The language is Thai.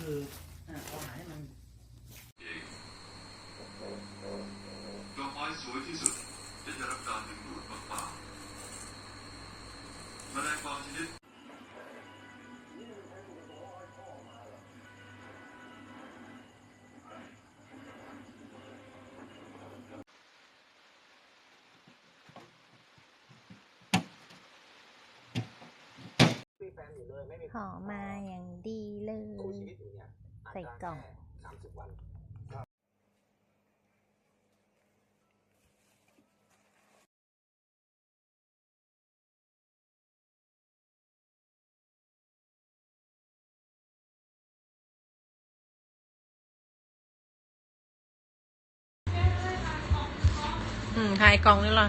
คือเอาหาให้มันดอกไม้สวยที่สุดจะได้รับการดึงดูดมากๆแมลงบางชนิด ฟนอยู่เลยไม่มีห่อมาอย่างดีเลย คู่ชีวิตอยู่เนี่ยาจจะใส่กล่องสามสิบวันอืมถ่ายกล่องนี่เหรอ